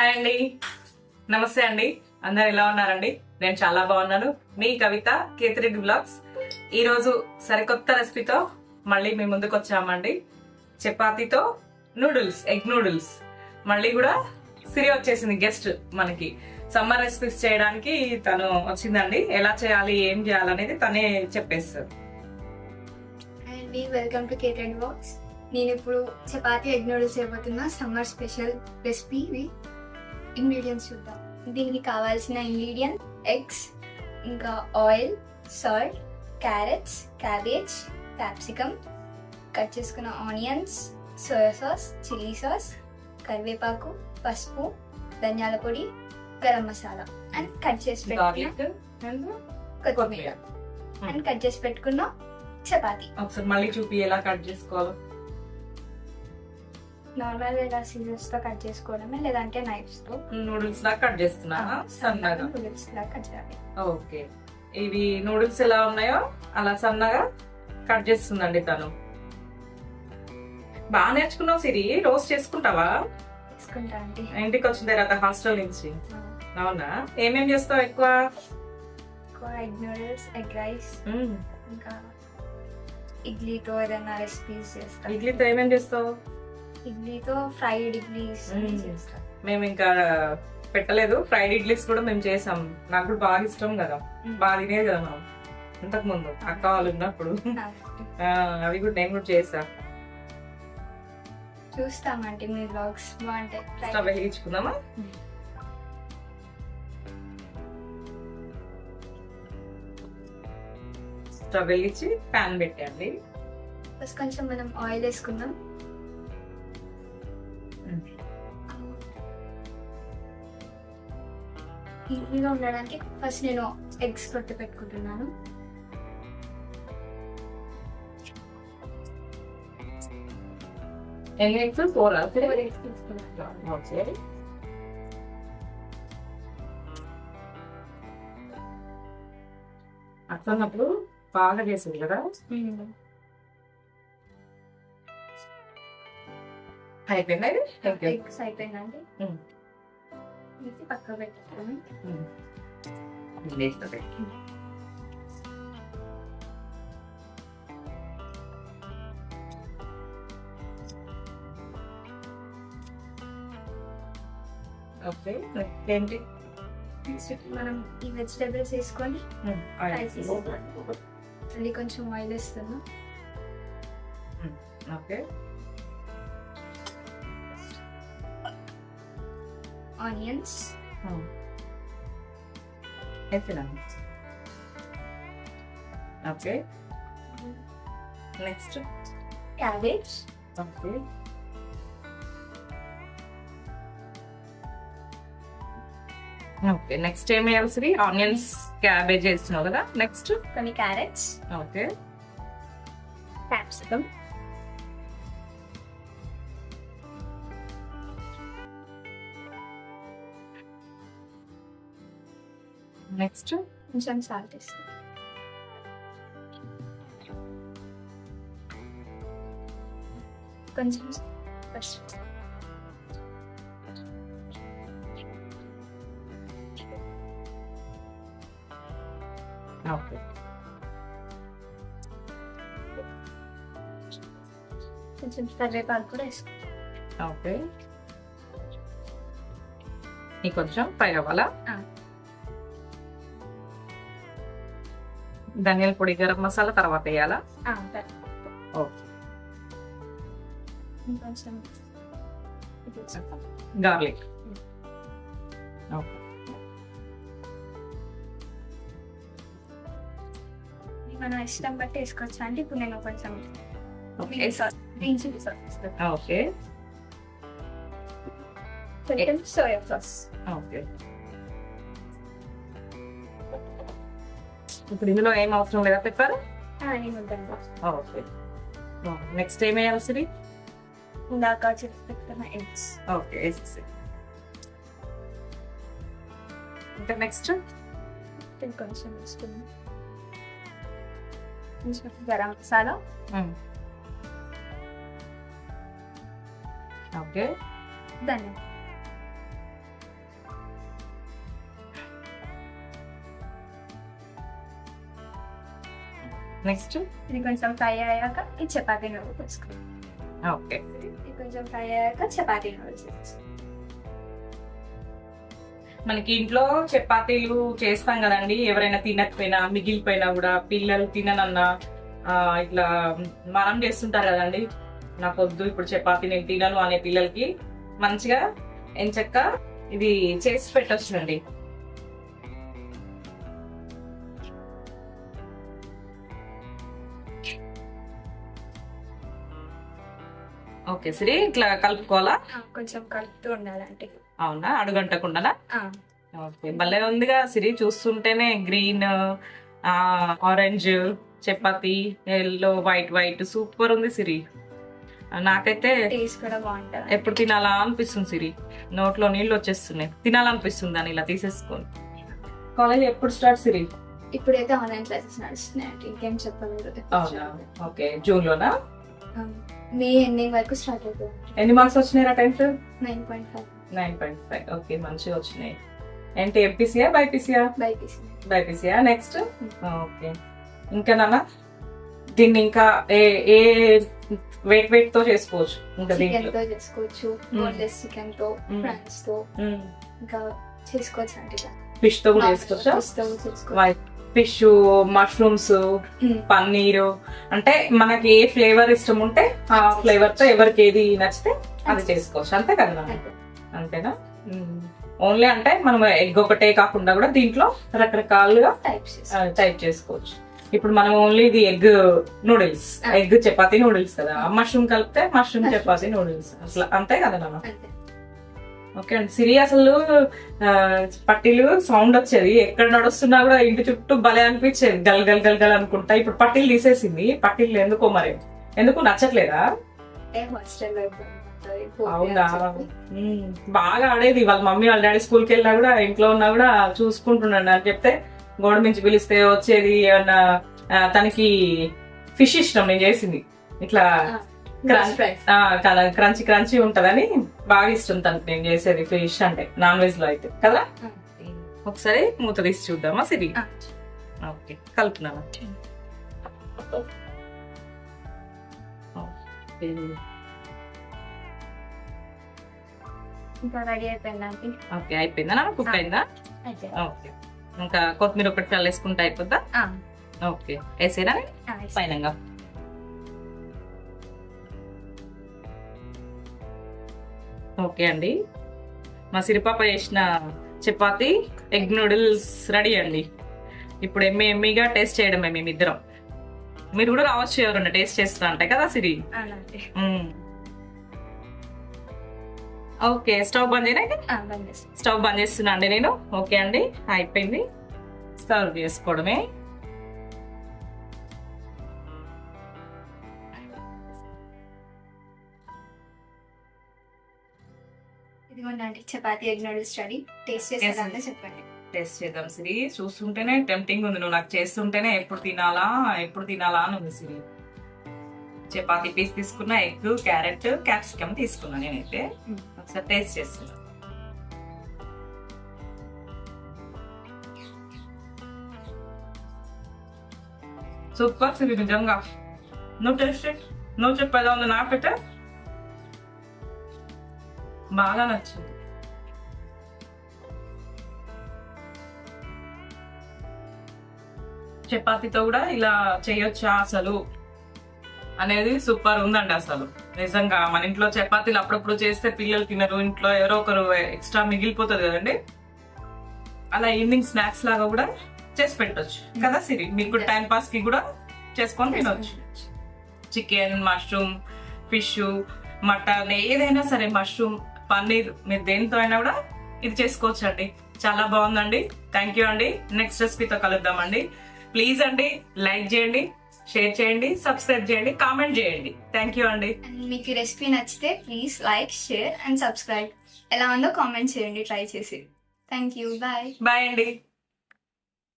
Hi అండి. నమస్తే అండి. అందరు ఎలా ఉన్నారండి? నేను చాలా బాగున్నాను. మీ కవిత కేతిరెడ్డి బ్లాగ్స్. ఈరోజు సరికొత్త రెసిపీతో మళ్ళీ మీ ముందుకు వచ్చామండి. చపాతీతో నూడిల్స్ ఎగ్ నూడిల్స్. మళ్ళీ కూడా సిరి వచ్చేసింది గెస్ట్ మనకి. సమ్మర్ రెసిపీస్ చేయడానికి తను వచ్చిందండి. ఎలా చేయాలి ఏం చేయాలనేది తనే చెప్పేస్తారు. అండి. Welcome to cake and box నేను ఇప్పుడు చపాతీ ఎగ్ నూడిల్స్ చేయబోతున్నా సమ్మర్ స్పెషల్ రెసిపీ ఇంగ్రీడియంట్స్ చూద్దాం. దీనికి కావాల్సిన ఇంగ్రీడియంట్ ఎగ్స్ ఇంకా oil salt carrots cabbage capsicum cut చేసుకున్న onions soya sauce chilli sauce కరివేపాకు పసుపు ధనియాల పొడి గరం మసాలా అండ్ కట్ చేసి కొత్తిమీర. అండ్ కట్ చేసి పెట్టుకున్న చపాతీ. ఒకసారి మళ్ళీ చూపి ఎలా కట్ చేసుకోవాలో. నార్మల్ ఇలా సీజర్స్తో కట్ చేసుకోవడమే లేదంటే నైఫ్స్తో. నూడిల్స్ లా కట్ చేస్తున్నా? సన్నగా? నూడిల్స్ లా కట్ చేయాలి. ఓకే. ఇవి నూడిల్స్ ఎలా ఉన్నాయో అలా సన్నగా కట్ చేస్తుందండి తను. బాగా నేర్చుకున్నావు సిరి రోస్ట్ చేసుకుంటావా? అండి. ఇంటికి వచ్చిన తర్వాత హాస్టల్ నుంచి. అవునా? ఏమేం చేస్తావు ఎక్కువ? ఎక్కువ ఎగ్ నూడిల్స్ ఎగ్ రైస్. ఇంకా ఇడ్లీతో ఏదైనా రెసిపీస్ చేస్తాం. ఇడ్లీతో ఏమేం చేస్తావు? ఇడ్లీతో ఫ్రైడ్ ఇడ్లీస్ మ్మ్. చేస్తాం. మేము ఇంకా పెట్టలేదు. ఫ్రైడ్ ఇడ్లీస్ కూడా మేము చేసాం. నాకు కూడా బాగా ఇష్టం కదా. బాగా తినేది కదా మనం. ఇంతకు ముందు అక్క వాళ్ళు ఉన్నప్పుడు అవి కూడా నేను కూడా చేసా. చూస్తామంటే మీ బ్లాగ్స్ బాగుంటాయి స్టవ్ వెలిగించుకుందామా. స్టవ్ వెలిగించి ప్యాన్ పెట్టండి ఫస్ట్ కొంచెం మనం ఆయిల్ వేసుకుందాం. ఈజీగా ఉండడానికి ఫస్ట్ నేను ఎగ్స్ కొట్టి పెట్టుకుంటున్నాను. ఎన్ని ఎగ్స్ ఫోర్ Four eggs తీసుకున్నాను. ఓకే అట్లన్నప్పుడు బాగా చేసింది కదా. అయిపోయింది ఎగ్స్ అయిపోయిందండి మ్మ్. తీసి పక్క పెట్టుకోండి వేస్తుంది ఓకే ఏంటి మనం ఈ వెజిటేబుల్స్ వేసుకొని ఫ్రై మళ్ళీ కొంచెం ఆయిల్ వేస్తున్నాం ఓకే ఆనియన్స్ వేసినాను okay next cabbage okay okay next ఏం వేయాల్సి ఆనియన్స్ క్యాబేజ్ వేస్తున్నావు కదా నెక్స్ట్ కొన్ని క్యారెట్స్ ఓకే క్యాప్సికమ్ నెక్స్ట్ కొంచెం సాల్ట్ వేస్తాం కొంచెం పసుపు కొంచెం కరివేపాకు కూడా వేసుకో. ఓకే. నీకు కొంచెం ఫ్రై అవ్వాలా? ధనియాల పొడి గరం మసాలా తర్వాత వేయాలా. ఓకే. గార్లిక్. ఓకే. మన ఇష్టం బట్టి వేసుకోవచ్చు అంటే ఇప్పుడు నేను కొంచెం గ్రీన్ చిల్లీ సాస్ ఓకే. కొంచెం సోయా సాస్. ఓకే. ఇప్పుడు ఇందులో ఏం అవసరం లేదా పెప్పర్? ఓకే. నెక్స్ట్ ఏం వేయాల్సింది ఇందాక చెప్పి పెట్టుకున్న ఎగ్స్. ఓకే వేసేసి ఇంకా నెక్స్ట్ కొంచెం వేసుకున్నాం కొంచెం గరం మసాలా. ఓకే ధనియా. నెక్స్ట్ ఇది కొంచెం ఫ్రై అయ్యాక ఈ చపాతీ నూడిల్స్ వేసుకో ఓకే ఇది కొంచెం ఫ్రై అయ్యాక చపాతీ వేసుకో మనకి ఇంట్లో చపాతీలు చేస్తాం కదండి. ఎవరైనా తినకపోయినా మిగిలిపోయినా కూడా పిల్లలు తిననన్నా ఆ, ఇట్లా మనం చేస్తుంటారు కదండి. నాకు వద్దు ఇప్పుడు చపాతీ నేను తినను అనే పిల్లలకి మంచిగా ఎంచక్క ఇది చేసి పెట్టొచ్చునండి. ఓకే సరే ఇట్లా కలుపుకోవాలా? కొంచెం కలుపుతూ ఉండాలంటే అవునా? అడుగంటకుండానా? ఆ, ఓకే భలే ఉందిగా సిరి చూస్తుంటేనే green orange chapati yellow white white super ఉంది సిరి నాకైతే ఎప్పుడు తినాలా అనిపిస్తుంది సిరి నోట్లో నీళ్ళు వచ్చేస్తున్నాయి. తినాలనిపిస్తుంది అని ఇలా తీసేసుకొని. కాలేజ్ ఎప్పుడు స్టార్ట్ సిరి ఇప్పుడైతే ఆన్లైన్ క్లాసెస్ నడుస్తున్నాయి ఇంకేం చెప్పలేదు ఓకే జూన్ లోనా మే ఎండింగ్ వరకు స్టార్ట్ అవుతుంది? ఎన్ని మార్క్స్ వచ్చినాయి tenth? Nine point five. Nine point five. Okay మంచిగా వచ్చినాయి. ఏంటి ఎంపీసీయా బైపీసీయా? బైపీసీ బైపీసీయా. నెక్స్ట్? ఓకే. ఇంకా నాన్న? దీన్ని ఇంకా ఏ ఏ వెయిట్ వెయిట్తో చేసుకోవచ్చు. ఇంకా చికెన్తో చేసుకోవచ్చు బోన్లెస్ చికెన్తో. ఫ్రాన్స్తో. ఇంకా చేసుకోవచ్చు అంటే. ఫిష్తో కూడా చేసుకోవచ్చా? Fish mushrooms Mm. పన్నీరు. అంటే మనకి ఏ ఫ్లేవర్ ఇష్టం ఉంటే ఆ ఫ్లేవర్తో ఎవరికి ఏది నచ్చితే అది చేసుకోవచ్చు. అంతే కదా. అంతేనా? ఓన్లీ అంటే మనం ఎగ్ ఒకటే కాకుండా కూడా దీంట్లో రకరకాలుగా. టైప్ చేసుకోవచ్చు. ఇప్పుడు మనం ఓన్లీ ఇది egg noodles. Egg chapati noodles కదా. మష్రూమ్ కలిపితే మష్రూమ్. చపాతీ నూడిల్స్. అట్లా అంతే కదా నాన్న ఓకే అండి. సిరి అసలు పట్టీలు సౌండ్ వచ్చేది. ఎక్కడ నడుస్తున్నా కూడా ఇంటి చుట్టూ భలే అనిపించేది. గల్ గల్ గల్ గల్ అనుకుంటా. ఇప్పుడు పట్టీలు తీసేసింది. పట్టీలు ఎందుకో మరి? ఎందుకు? నచ్చట్లేదా? అవునా? బాగా ఆడేది. వాళ్ళ మమ్మీ వాళ్ళ డాడీ స్కూల్కి వెళ్ళినా కూడా ఇంట్లో ఉన్నా కూడా చూసుకుంటున్నాను అని చెప్తే గోడ మించి పిలిస్తే వచ్చేది ఏమన్నా తనకి ఫిష్ ఇష్టం. నేను చేసింది. ఇట్లా Fries. క్రంచి క్రంచి ఉంటదని బాగా ఇష్టం తనకి నేను చేసేది ఫిష్ అంటే నాన్ వెజ్లో అయితే. కదా. ఒకసారి మూత తీసి చూద్దామా సిరి. ఓకే కలుపుతున్నాను ఓకే. అయిపోయిందా కుక్. అయిందా? ఓకే. ఇంకా కొత్తిమీర ఒకటి చల్లేసుకుంటే అయిపోద్దా? ఓకే. వేసేనా ఆ, వేసి- పైనంగా ఓకే అండి. మా సిరిపాప చేసిన చపాతి ఎగ్ నూడిల్స్ రెడీ అండి. ఇప్పుడు ఎమ్మి ఎమ్మిగా టేస్ట్ చేయడమే మేమిద్దరం. మీరు కూడా రావచ్చు ఎవరన్నా టేస్ట్ చేస్తా అంటే కదా సిరి. ఓకే స్టవ్ బంద్ చేయనా. స్టవ్ బంద్ చేస్తున్నా అండి నేను. ఓకే అండి అయిపోయింది. సర్వ్ చేసుకోవడమే. Aunty chapati egg noodles ready. Taste చేసేదాన్ని చెప్పండి. టేస్ట్ చేద్దాం సిరి. చూస్తుంటేనే టెంప్టింగ్ ఉంది. నువ్వు నాకు చేస్తుంటేనే ఎప్పుడు తినాలా ఎప్పుడు తినాలా అని ఉంది సిరి. చపాతీ పీస్ తీసుకున్నా ఎగ్ క్యారెట్ క్యాప్సికమ్ తీసుకున్నా నేనైతే. Mm. ఒకసారి టేస్ట్ చేస్తున్నా. సూపర్ సిరి నిజంగా. నువ్వు టేస్ట్. నువ్వు చెప్పేదా ఉంది నాకైతే బాగా నచ్చింది. చపాతీతో కూడా ఇలా చేయొచ్చా అసలు? అనేది సూపర్ ఉందండి అసలు. నిజంగా మన ఇంట్లో చపాతీలు అప్పుడప్పుడు చేస్తే పిల్లలు తినరు ఇంట్లో ఎవరో ఒకరు ఎక్స్ట్రా మిగిలిపోతుంది కదండి. అలా ఈవినింగ్ స్నాక్స్ లాగా కూడా చేసి పెట్టొచ్చు. కదా సిరి? మీకు టైం పాస్కి కూడా చేసుకొని తినొచ్చు. చికెన్ మష్రూమ్ ఫిష్ మటన్ ఏదైనా సరే మష్రూమ్ పన్నీర్ మీరు దేనితో అయినా కూడా ఇది చేసుకోవచ్చు అండి చాలా బాగుందండి. థ్యాంక్ యూ అండి. నెక్స్ట్ రెసిపీతో కలుద్దామండి. ప్లీజ్ అండి లైక్ చేయండి షేర్ చేయండి సబ్స్క్రైబ్ చేయండి కామెంట్ చేయండి. థ్యాంక్ యూ అండి. మీకు రెసిపీ నచ్చితే please like share and subscribe ఎలా ఉందో కామెంట్ చేయండి ట్రై చేసి. థ్యాంక్ యూ బాయ్ బాయ్ అండి.